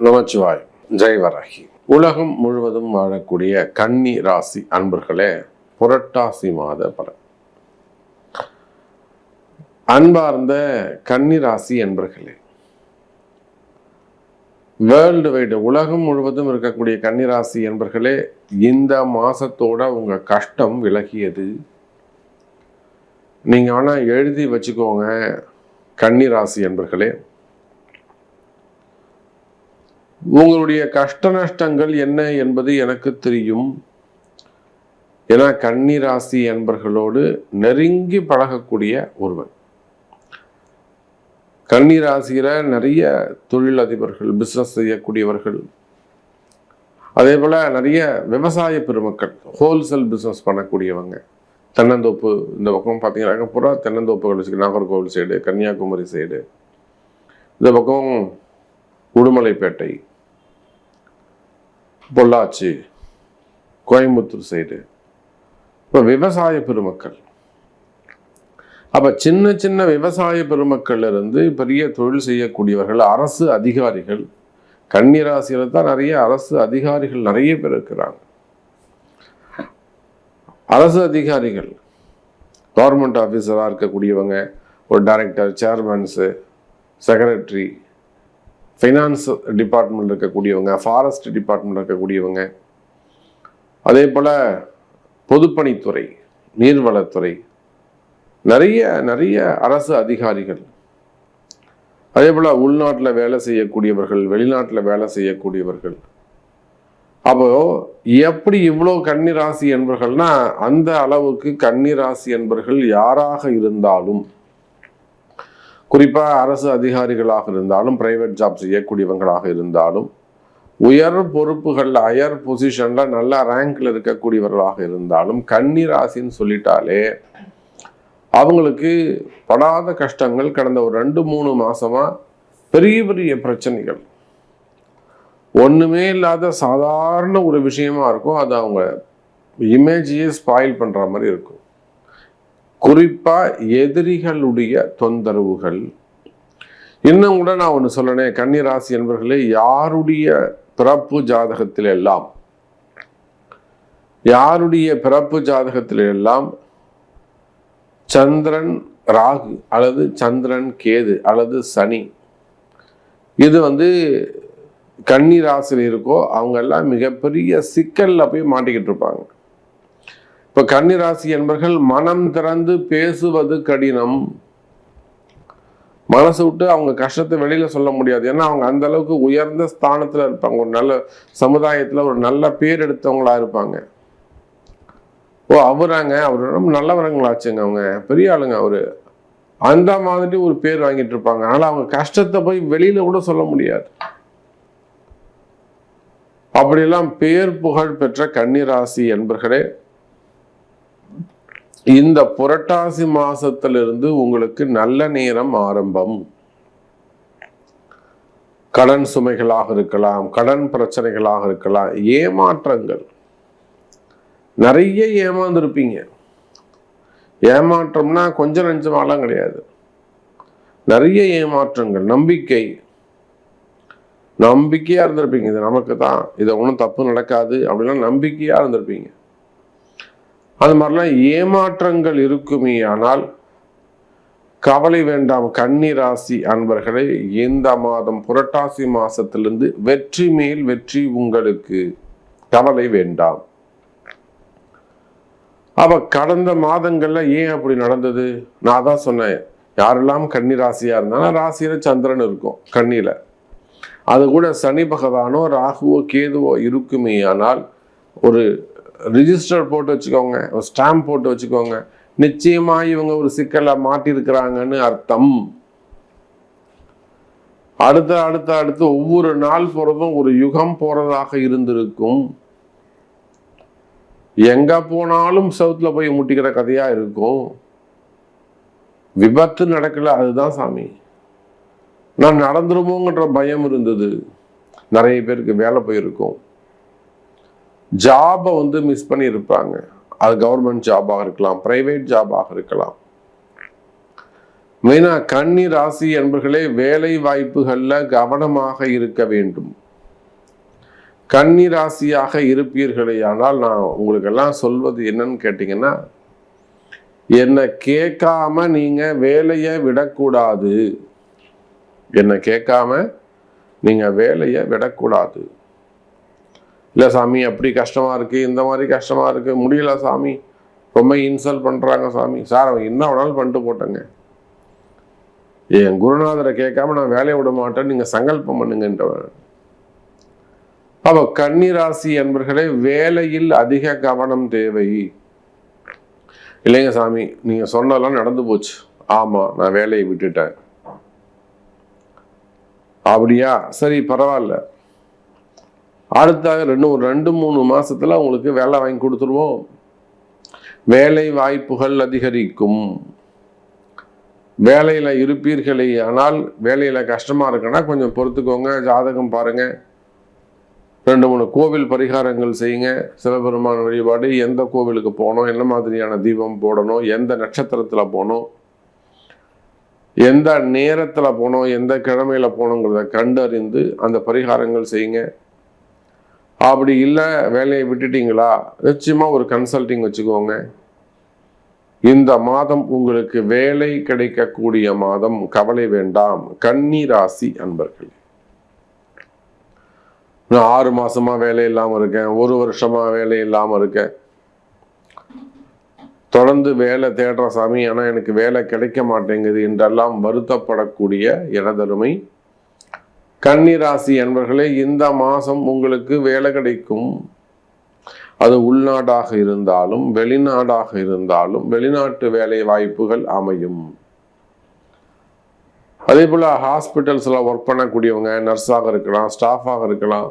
நமச்சிவாய் ஜெய்வரகி உலகம் முழுவதும் வாழக்கூடிய கன்னி ராசி அன்பர்களே புரட்டாசி மாத பலன். அன்பார்ந்த கன்னி ராசி அன்பர்களே வேர்ல்டு வைடு உலகம் முழுவதும் இருக்கக்கூடிய கன்னிராசி என்பர்களே இந்த மாசத்தோட உங்க கஷ்டம் விலகியது. நீங்க ஆனா எழுதி வச்சுக்கோங்க கன்னிராசி என்பர்களே உங்களுடைய கஷ்ட நஷ்டங்கள் என்ன என்பது எனக்கு தெரியும். ஏன்னா கன்னிராசி என்பர்களோடு நெருங்கி பழகக்கூடிய ஒருவன். கன்னிராசியில நிறைய தொழிலதிபர்கள் பிஸ்னஸ் செய்யக்கூடியவர்கள். அதே போல நிறைய விவசாய பெருமக்கள் ஹோல்சேல் பிஸ்னஸ் பண்ணக்கூடியவங்க. தென்னந்தோப்பு இந்த பக்கம் பார்த்தீங்கன்னா பூரா தென்னந்தோப்புகள் வச்சுக்க நாகர்கோவில் சைடு கன்னியாகுமரி சைடு இந்த பக்கம் உடுமலைப்பேட்டை பொள்ளாச்சி கோயம்புத்தூர் சைடு இப்போ விவசாய பெருமக்கள். அப்போ சின்ன சின்ன விவசாய பெருமக்கள்ல இருந்து பெரிய தொழில் செய்யக்கூடியவர்கள் அரசு அதிகாரிகள் கன்னிராசியில் தான் நிறைய அரசு அதிகாரிகள் நிறைய பேர் இருக்கிறாங்க. அரசு அதிகாரிகள் கவர்மெண்ட் ஆஃபீஸராக இருக்கக்கூடியவங்க ஒரு director chairmans secretary finance department இருக்கக்கூடியவங்க ஃபாரஸ்ட் டிபார்ட்மெண்ட் இருக்கக்கூடியவங்க அதே போல் பொதுப்பணித்துறை நீர்வளத்துறை நிறைய நிறைய அரசு அதிகாரிகள் அதே போல் உள்நாட்டில் வேலை செய்யக்கூடியவர்கள் வெளிநாட்டில் வேலை செய்யக்கூடியவர்கள். அப்போ எப்படி இவ்வளோ கன்னிராசி என்பர்கள்னா அந்த அளவுக்கு கன்னிராசி என்பர்கள் யாராக இருந்தாலும் குறிப்பாக அரசு அதிகாரிகளாக இருந்தாலும் பிரைவேட் ஜாப் செய்யக்கூடியவங்களாக இருந்தாலும் உயர் பொறுப்புகளில் அயர் பொசிஷனில் நல்ல ரேங்கில் இருக்கக்கூடியவர்களாக இருந்தாலும் கன்னி ராசின்னு சொல்லிட்டாலே அவங்களுக்கு படாத கஷ்டங்கள் கடந்த ஒரு ரெண்டு மூணு மாதமாக பெரிய பெரிய பிரச்சனைகள். ஒன்றுமே இல்லாத சாதாரண ஒரு விஷயமா இருக்கும். அது அவங்க இமேஜையே ஸ்பாயில் பண்ணுற மாதிரி இருக்கும். குறிப்பாக எதிரிகளுடைய தொந்தரவுகள். இன்னும் கூட நான் ஒன்று சொல்லணேன் கன்னிராசி என்பர்களே யாருடைய பிறப்பு ஜாதகத்தில் எல்லாம் யாருடைய பிறப்பு ஜாதகத்தில் எல்லாம் சந்திரன் ராகு அல்லது சந்திரன் கேது அல்லது சனி இது வந்து கன்னி ராசியில் இருக்கோ அவங்க எல்லாம் மிகப்பெரிய சிக்கலில் போய் மாட்டிக்கிட்டு இருப்பாங்க. இப்ப கன்னிராசி என்பர்கள் மனம் திறந்து பேசுவது கடினம். மனசு விட்டு அவங்க கஷ்டத்தை வெளியில சொல்ல முடியாது. ஏன்னா அவங்க அந்த அளவுக்கு உயர்ந்த ஸ்தானத்துல இருப்பாங்க. ஒரு நல்ல சமுதாயத்துல ஒரு நல்ல பேர் எடுத்தவங்களா இருப்பாங்க. ஓ அவராங்க. அவர் ரொம்ப நல்லவரங்களாச்சுங்க அவங்க. பெரிய ஆளுங்க அவரு. அந்த மாதிரி ஒரு பேர் வாங்கிட்டு இருப்பாங்க. அதனால் அவங்க கஷ்டத்தை போய் வெளியில் கூட சொல்ல முடியாது. அப்படியெல்லாம் பேர் புகழ் பெற்ற கன்னிராசி என்பர்களே இந்த புரட்டாசி மாசத்திலிருந்து உங்களுக்கு நல்ல நேரம் ஆரம்பம். கடன் சுமைகளாக இருக்கலாம் கடன் பிரச்சனைகளாக இருக்கலாம் ஏமாற்றங்கள். நிறைய ஏமாந்துருப்பீங்க. ஏமாற்றம்னா கொஞ்சம் நஞ்சமாலாம் கிடையாது. நிறைய ஏமாற்றங்கள் நம்பிக்கை. நம்பிக்கையாக இருந்திருப்பீங்க. இது நமக்கு தான் இதை ஒன்றும் தப்பு நடக்காது அப்படிலாம் நம்பிக்கையாக இருந்திருப்பீங்க. அது மாதிரிலாம் ஏமாற்றங்கள் இருக்குமே ஆனால் கவலை வேண்டாம். கன்னி ராசி அன்பர்களே இந்த மாதம் புரட்டாசி மாசத்திலிருந்து வெற்றி மேல் வெற்றி உங்களுக்கு. கவலை வேண்டாம். அவ கடந்த மாதங்கள்ல ஏன் அப்படி நடந்தது? நான் தான் சொன்னேன். யாரெல்லாம் கன்னி ராசியா இருந்தாலும் ராசியில சந்திரன் இருக்கும் கண்ணில அது கூட சனி பகவானோ ராகுவோ கேதுவோ இருக்குமே ஆனால் ஒரு ரிஜிஸ்டர் போட்டு வச்சுக்கோங்க ஒரு ஸ்டாம்ப் போட்டு வச்சுக்கோங்க. நிச்சயமாக இவங்க ஒரு சிக்கலை மாட்டியிருக்கிறாங்கன்னு அர்த்தம். அடுத்த அடுத்த அடுத்து ஒவ்வொரு நாள் போகிறதும் ஒரு யுகம் போகிறதாக இருந்திருக்கும். எங்கே போனாலும் சவுத்தில் போய் முட்டிக்கிற கதையாக இருக்கும். விபத்து நடக்கல அதுதான் சாமி. நான் நடந்துருமோங்கிற பயம் இருந்தது. நிறைய பேருக்கு வேலை போயிருக்கோம். ஜாபை வந்து மிஸ் பண்ணியிருப்பாங்க. அது கவர்மெண்ட் ஜாபாக இருக்கலாம் ப்ரைவேட் ஜாபாக இருக்கலாம். மெயினாக கன்னி ராசி என்பர்களே வேலை வாய்ப்புகளில் கவனமாக இருக்க வேண்டும். கன்னி ராசியாக இருப்பீர்களே ஆனால் நான் உங்களுக்கெல்லாம் சொல்வது என்னன்னு கேட்டிங்கன்னா என்னை கேட்காம நீங்கள் வேலையை விடக்கூடாது. என்னை கேட்காம நீங்கள் வேலையை விடக்கூடாது. இல்லை சாமி அப்படி கஷ்டமா இருக்கு இந்த மாதிரி கஷ்டமா இருக்கு முடியல சாமி ரொம்ப இன்சல்ட் பண்ணுறாங்க சாமி. சார் அவன் என்ன வேணாலும் பண்ணிட்டு போட்டேங்க. என் குருநாதரை கேட்காம நான் வேலையை விட மாட்டேன் நீங்க சங்கல்பம் பண்ணுங்கன்றவன் அப்போ கன்னிராசி என்பர்களே வேலையில் அதிக கவனம் தேவை. இல்லைங்க சாமி நீங்கள் சொன்னதெல்லாம் நடந்து போச்சு. ஆமாம் நான் வேலையை விட்டுட்டேன். அப்படியா? சரி பரவாயில்ல. அடுத்த ரெண்டு ஒரு ரெண்டு மூணு மாதத்தில் அவங்களுக்கு வேலை வாங்கி கொடுத்துருவோம். வேலை வாய்ப்புகள் அதிகரிக்கும். வேலையில் இருப்பீர்களே ஆனால் வேலையில் கஷ்டமாக இருக்குன்னா கொஞ்சம் பொறுத்துக்கோங்க ஜாதகம் பாருங்கள் ரெண்டு மூணு கோவில் பரிகாரங்கள் செய்யுங்க. சிவபெருமான் வழிபாடு எந்த கோவிலுக்கு போகணும் என்ன மாதிரியான தீபம் போடணும் எந்த நட்சத்திரத்தில் போகணும் எந்த நேரத்தில் போகணும் எந்த கிழமையில போகணுங்கிறத கண்டறிந்து அந்த பரிகாரங்கள் செய்யுங்க. அப்படி இல்லை வேலையை விட்டுட்டீங்களா? நிச்சயமாக ஒரு கன்சல்டிங் வச்சுக்கோங்க. இந்த மாதம் உங்களுக்கு வேலை கிடைக்கக்கூடிய மாதம் கவலை வேண்டாம். கன்னி ராசி அன்பர்கள். நான் ஆறு மாசமா வேலை இல்லாமல் இருக்கேன். ஒரு வருஷமா வேலை இல்லாமல் இருக்கேன். தொடர்ந்து வேலை தேடுற சாமி ஆனால் எனக்கு வேலை கிடைக்க மாட்டேங்குது என்றெல்லாம் வருத்தப்படக்கூடிய எனதருமை கன்னிராசி அன்பர்களே இந்த மாதம் உங்களுக்கு வேலை கிடைக்கும். அது உள்நாடாக இருந்தாலும் வெளிநாடாக இருந்தாலும் வெளிநாட்டு வேலை வாய்ப்புகள் அமையும். அதே போல ஹாஸ்பிட்டல்ஸில் ஒர்க் பண்ணக்கூடியவங்க நர்ஸாக இருக்கலாம் ஸ்டாஃபாக இருக்கலாம்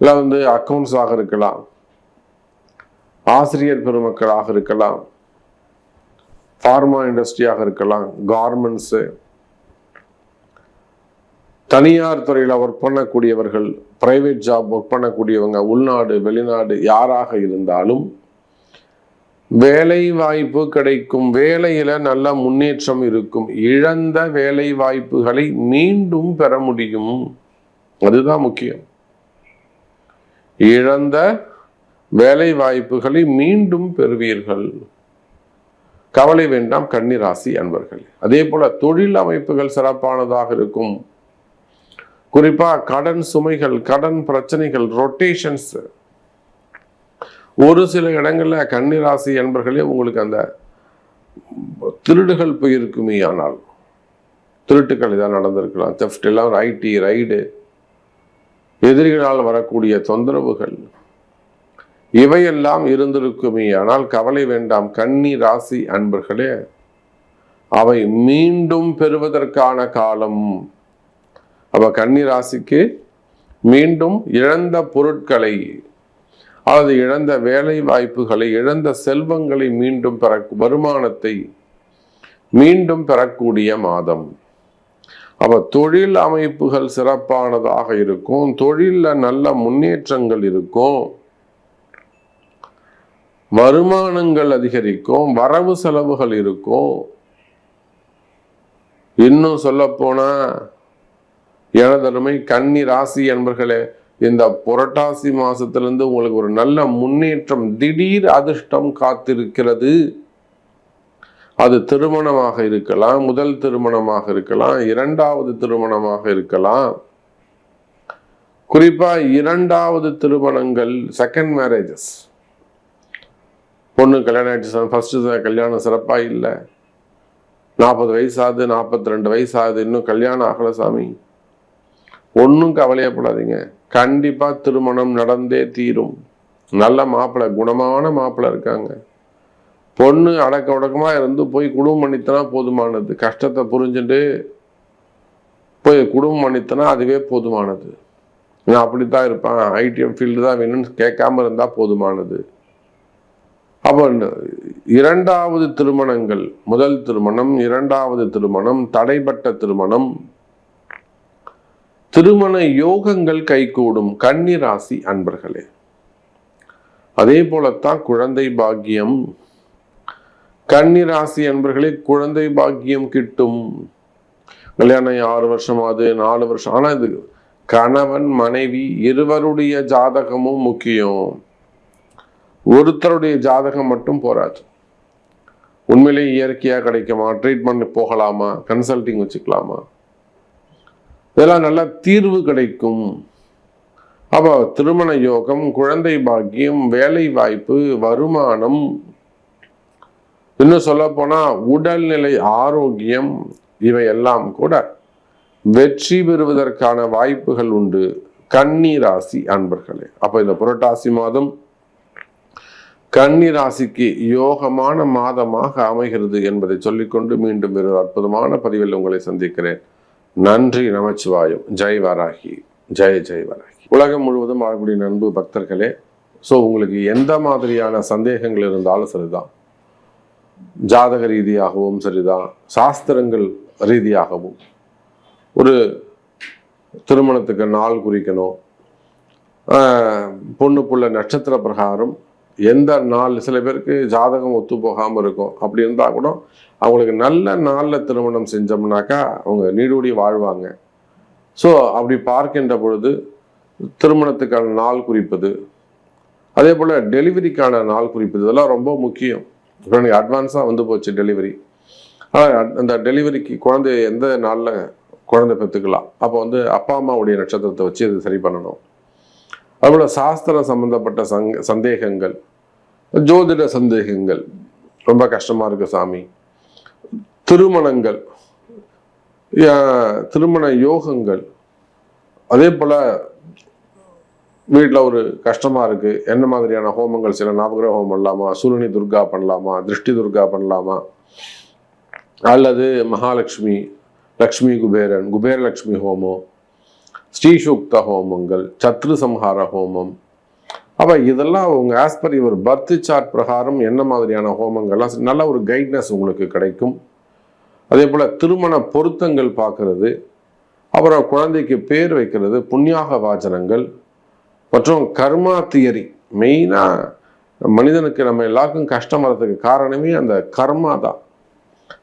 இல்லை வந்து அக்கௌண்ட்ஸாக இருக்கலாம் ஆசிரியர் பெருமக்களாக இருக்கலாம் ஃபார்மா இண்டஸ்ட்ரியாக இருக்கலாம் கார்மெண்ட்ஸு தனியார் துறையில் ஒர்க் பண்ணக்கூடியவர்கள் பிரைவேட் ஜாப் ஒர்க் பண்ணக்கூடியவங்க உள்நாடு வெளிநாடு யாராக இருந்தாலும் வேலை வாய்ப்பு கிடைக்கும். வேலையில நல்ல முன்னேற்றம் இருக்கும். இழந்த வேலை வாய்ப்புகளை மீண்டும் பெற முடியும். அதுதான் முக்கியம். இழந்த வேலை வாய்ப்புகளை மீண்டும் பெறுவீர்கள். கவலை வேண்டாம். கன்னிராசி அன்பர்கள். அதே போல தொழில் அமைப்புகள் சிறப்பானதாக இருக்கும். குறிப்பா கடன் சுமைகள் கடன் பிரச்சனைகள் ரொட்டேஷன்ஸ் ஒரு சில இடங்களில் கன்னிராசி என்பர்களே உங்களுக்கு அந்த திருடுகள் போயிருக்குமே ஆனால். திருட்டுக்கள் இதாக நடந்திருக்கலாம். தெஃப்ட் எல்லாம் ஐடி ரைடு எதிரிகளால் வரக்கூடிய தொந்தரவுகள். இவையெல்லாம் இருந்திருக்குமே. ஆனால் கவலை வேண்டாம். கன்னி ராசி அன்பர்களே அவை மீண்டும் பெறுவதற்கான காலம். அப்போ கன்னி ராசிக்கு மீண்டும் இழந்த பொருட்களை அல்லது இழந்த வேலை வாய்ப்புகளை இழந்த செல்வங்களை மீண்டும் பெற வருமானத்தை மீண்டும் பெறக்கூடிய மாதம். அப்போ தொழில் அமைப்புகள் சிறப்பானதாக இருக்கும். தொழிலில் நல்ல முன்னேற்றங்கள் இருக்கும். வருமானங்கள் அதிகரிக்கும். வரவு செலவுகள் இருக்கும். இன்னும் சொல்ல போனா எனதருமை கன்னி ராசி என்பர்களே இந்த புரட்டாசி மாசத்திலிருந்து உங்களுக்கு ஒரு நல்ல முன்னேற்றம் திடீர் அதிர்ஷ்டம் காத்திருக்கிறது. அது திருமணமாக இருக்கலாம் முதல் திருமணமாக இருக்கலாம் இரண்டாவது திருமணமாக இருக்கலாம். குறிப்பா இரண்டாவது திருமணங்கள் செகண்ட் மேரேஜஸ் பொண்ணு கல்யாணம் ஆயிடுச்சு ஃபர்ஸ்ட் கல்யாணம் சிறப்பாக இல்லை. நாற்பது வயசு ஆகுது நாற்பத்தி ரெண்டு வயசு ஆகுது இன்னும் கல்யாணம் ஆகல சாமி. ஒன்றும் கவலையப்படாதீங்க. கண்டிப்பாக திருமணம் நடந்தே தீரும். நல்ல மாப்பிள்ளை குணமான மாப்பிள்ளை இருக்காங்க. பொண்ணு அடக்க உடக்கமாக இருந்து போய் குடும்பம் பண்ணித்தனா போதுமானது. கஷ்டத்தை புரிஞ்சுட்டு போய் குடும்பம் பண்ணித்தனா அதுவே போதுமானது. நான் அப்படித்தான் இருப்பேன். ஐடிஎம் ஃபீல்டு தான் வேணும்னு கேட்காம இருந்தால் போதுமானது. அப்போ இரண்டாவது திருமணங்கள் முதல் திருமணம் இரண்டாவது திருமணம் தடைப்பட்ட திருமணம் திருமண யோகங்கள் கைகூடும் கன்னிராசி அன்பர்களே. அதே போலத்தான் குழந்தை பாக்கியம். கன்னிராசி அன்பர்களே குழந்தை பாக்கியம் கிட்டும். கல்யாணம் ஆறு வருஷம் ஆகுது நாலு வருஷம் ஆனால் இது கணவன் மனைவி இருவருடைய ஜாதகமும் முக்கியம். ஒருத்தருடைய ஜாதகம் மட்டும் போராது. உண்மையிலேயே இயற்கையாக கிடைக்குமா? ட்ரீட்மெண்ட் போகலாமா? கன்சல்டிங் வச்சுக்கலாமா? இதெல்லாம் நல்ல தீர்வு கிடைக்கும். அப்போ திருமண யோகம் குழந்தை பாக்கியம் வேலை வாய்ப்பு வருமானம். இன்னும் சொல்ல போனா உடல்நிலை ஆரோக்கியம் இவை எல்லாம் கூட வெற்றி பெறுவதற்கான வாய்ப்புகள் உண்டு. கன்னி ராசி அன்பர்களே அப்ப இந்த புரட்டாசி மாதம் கன்னி ராசிக்கு யோகமான மாதமாக அமைகிறது என்பதை சொல்லிக்கொண்டு மீண்டும் ஒரு அற்புதமான பதிவில் உங்களை சந்திக்கிறேன். நன்றி நமச்சிவாயம். ஜெய் வராகி. ஜெய் ஜெய் வராகி. உலகம் முழுவதும் ஆகக்கூடிய நண்பு பக்தர்களே ஸோ உங்களுக்கு எந்த மாதிரியான சந்தேகங்கள் இருந்தாலும் சரிதான். ஜாதக ரீதியாகவும் சரிதான். சாஸ்திரங்கள் ரீதியாகவும். ஒரு திருமணத்துக்கு நாள் குறிக்கணும். பொண்ணு புள்ள நட்சத்திர பிரகாரம் எந்த நாள் சில பேருக்கு ஜாதகம் ஒத்து போகாமல் இருக்கும். அப்படி இருந்தால் கூட அவங்களுக்கு நல்ல நாளில் திருமணம் செஞ்சோம்னாக்கா அவங்க நீடூடி வாழ்வாங்க. ஸோ அப்படி பார்க்கின்ற பொழுது திருமணத்துக்கான நாள் குறிப்பது அதே போல் டெலிவரிக்கான நாள் குறிப்பது இதெல்லாம் ரொம்ப முக்கியம். இப்போ எனக்கு அட்வான்ஸாக வந்து போச்சு டெலிவரி. ஆனால் அந்த டெலிவரிக்கு குழந்தை எந்த நாளில் குழந்தை பெற்றுக்கலாம்? அப்போ வந்து அப்பா அம்மாவுடைய நட்சத்திரத்தை வச்சு அதை சரி பண்ணணும். அதுபோல் சாஸ்திரம் சம்மந்தப்பட்ட சங் சந்தேகங்கள் ஜோதிட சந்தேகங்கள். ரொம்ப கஷ்டமாக இருக்கு சாமி. திருமணங்கள். திருமண யோகங்கள். அதே போல் வீட்டில் ஒரு கஷ்டமாக இருக்குது என்ன மாதிரியான ஹோமங்கள் சில நவகிரக ஹோமம் பண்ணலாமா? சூரியனி துர்கா பண்ணலாமா? திருஷ்டி துர்கா பண்ணலாமா? அல்லது மகாலட்சுமி லக்ஷ்மி குபேரன் குபேரலக்ஷ்மி ஹோமம் ஸ்ரீசூக்த ஹோமங்கள் சத்ரு சம்ஹார ஹோமம் அப்போ இதெல்லாம் உங்கள் ஆஸ் பர் இவர் பர்த் சார்ட் பிரகாரம் என்ன மாதிரியான ஹோமங்கள்லாம் நல்ல ஒரு கைட்னஸ் உங்களுக்கு கிடைக்கும். அதே போல் திருமண பொருத்தங்கள் பார்க்கறது. அப்புறம் குழந்தைக்கு பேர் வைக்கிறது புண்ணியாக வாஜனங்கள். மற்றும் கர்மா தியரி மெயினாக மனிதனுக்கு நம்ம எல்லாருக்கும் கஷ்டம் வர்றதுக்கு காரணமே அந்த கர்மா தான்.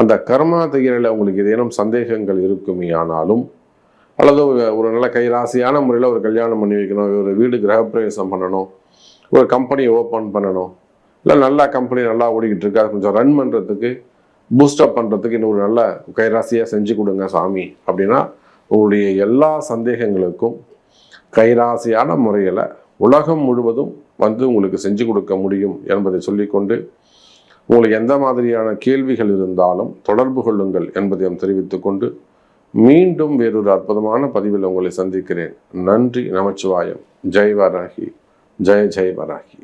அந்த கர்மா தியரியில் உங்களுக்கு ஏதேனும் சந்தேகங்கள் இருக்குமே ஆனாலும் அல்லது ஒரு நல்ல கைராசியான முறையில் ஒரு கல்யாணம் பண்ணி வைக்கணும் ஒரு வீடு கிரகப்பிரவேசம் பண்ணணும் ஒரு கம்பெனி ஓப்பன் பண்ணணும். இல்லை நல்லா கம்பெனி நல்லா ஓடிக்கிட்டு இருக்கு. அது கொஞ்சம் ரன் பண்ணுறதுக்கு பூஸ்டப் பண்ணுறதுக்கு இன்னும் ஒரு நல்ல கைராசியாக செஞ்சு கொடுங்க சாமி. அப்படின்னா உங்களுடைய எல்லா சந்தேகங்களுக்கும் கைராசியான முறையில் உலகம் முழுவதும் வந்து உங்களுக்கு செஞ்சு கொடுக்க முடியும் என்பதை சொல்லிக்கொண்டு உங்களுக்கு எந்த மாதிரியான கேள்விகள் இருந்தாலும் தொடர்பு கொள்ளுங்கள் என்பதையும் தெரிவித்துக்கொண்டு மீண்டும் வேறொரு அற்புதமான பதிவில் உங்களை சந்திக்கிறேன். நன்றி நமச்சிவாயம். ஜெய் வராகி ஜெய ஜெய் வராகி